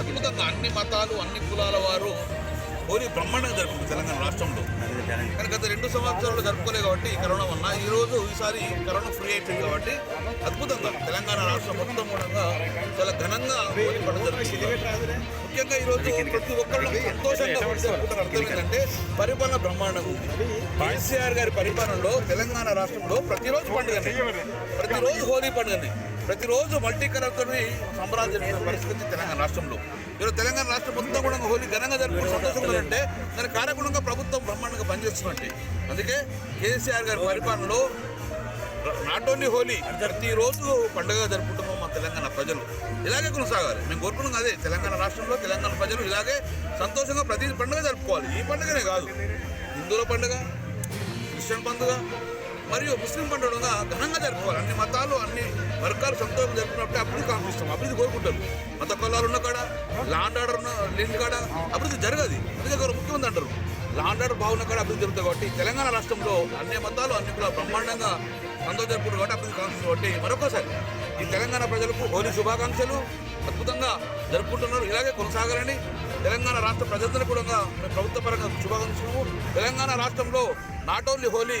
అద్భుతంగా అన్ని మతాలు అన్ని కులాల వారు హోలీ బ్రహ్మాండంగా జరుపుకుంది తెలంగాణ రాష్ట్రంలో. కానీ గత రెండు సంవత్సరాలు జరుపుకోలేదు కాబట్టి కరోనా వల్ల ఈ రోజు ఈసారి కరోనా ఫ్రీ అయిపోయింది కాబట్టి అద్భుతంగా తెలంగాణ రాష్ట్రం మొత్తం కూడా చాలా ఘనంగా హోలీ పండుగ జరుగుతుంది ముఖ్యంగా ఈరోజు ప్రతి ఒక్కళ్ళు సంతోషంగా జరుపుకుంటారు అర్థం ఏంటంటే పరిపాలన బ్రహ్మాండంగా ఉంది. కేసీఆర్ గారి పరిపాలనలో తెలంగాణ రాష్ట్రంలో ప్రతిరోజు పండుగనే. ప్రతిరోజు హోలీ పండుగనే. ప్రతిరోజు మల్టీ కలర్తో సంబరాలు పరిస్థితి తెలంగాణ రాష్ట్రంలో. ఈరోజు తెలంగాణ రాష్ట్రం మొత్తం కూడా హోలీ ఘనంగా జరుపుకుని సంతోషంగా అంటే దానికి కారకులంగా ప్రభుత్వం బ్రహ్మాండంగా పనిచేస్తున్నట్టు. అందుకే కేసీఆర్ గారి పరిపాలనలో నాట్ ఓన్లీ హోలీ ప్రతిరోజు పండుగ జరుపుకుంటున్నాం మా తెలంగాణ ప్రజలు. ఇలాగే కొనసాగాలి. మేము కోరుకున్నాం అదే. తెలంగాణ రాష్ట్రంలో తెలంగాణ ప్రజలు ఇలాగే సంతోషంగా ప్రతి పండుగ జరుపుకోవాలి. ఈ పండుగనే కాదు. హిందువుల పండుగ క్రిస్టియన్ పండుగ మరియు ముస్లిం పండుగ ఘనంగా జరుపుకోవాలి. అన్ని మతాలు అన్ని వర్గాలు సంతోషం జరుపుకున్నప్పుడు అభివృద్ధి కాంక్షిస్తాం అభివృద్ధి కోరుకుంటారు. మత కులాలు ఉన్న కాడ లాండ్ ఆర్డర్ ఉన్న లేని కాడ అభివృద్ధి జరగదు. అందుకే గౌరవ ముఖ్యమంత్రి అంటారు. లాండ్ ఆర్డర్ బాగున్న కాడ అభివృద్ధి జరుగుతుంది కాబట్టి తెలంగాణ రాష్ట్రంలో అన్ని మతాలు అన్ని కులాలు బ్రహ్మాండంగా సంతోషం జరుపుకుంటారు కాబట్టి అభివృద్ధి కాంక్షిస్తుంది కాబట్టి మరొకసారి ఈ తెలంగాణ ప్రజలకు హోలీ శుభాకాంక్షలు. అద్భుతంగా జరుపుకుంటున్నారు. ఇలాగే కొనసాగాలని తెలంగాణ రాష్ట్ర ప్రజలందరూ కూడా ప్రభుత్వ పరంగా శుభాకాంక్షలు. తెలంగాణ రాష్ట్రంలో not only Holi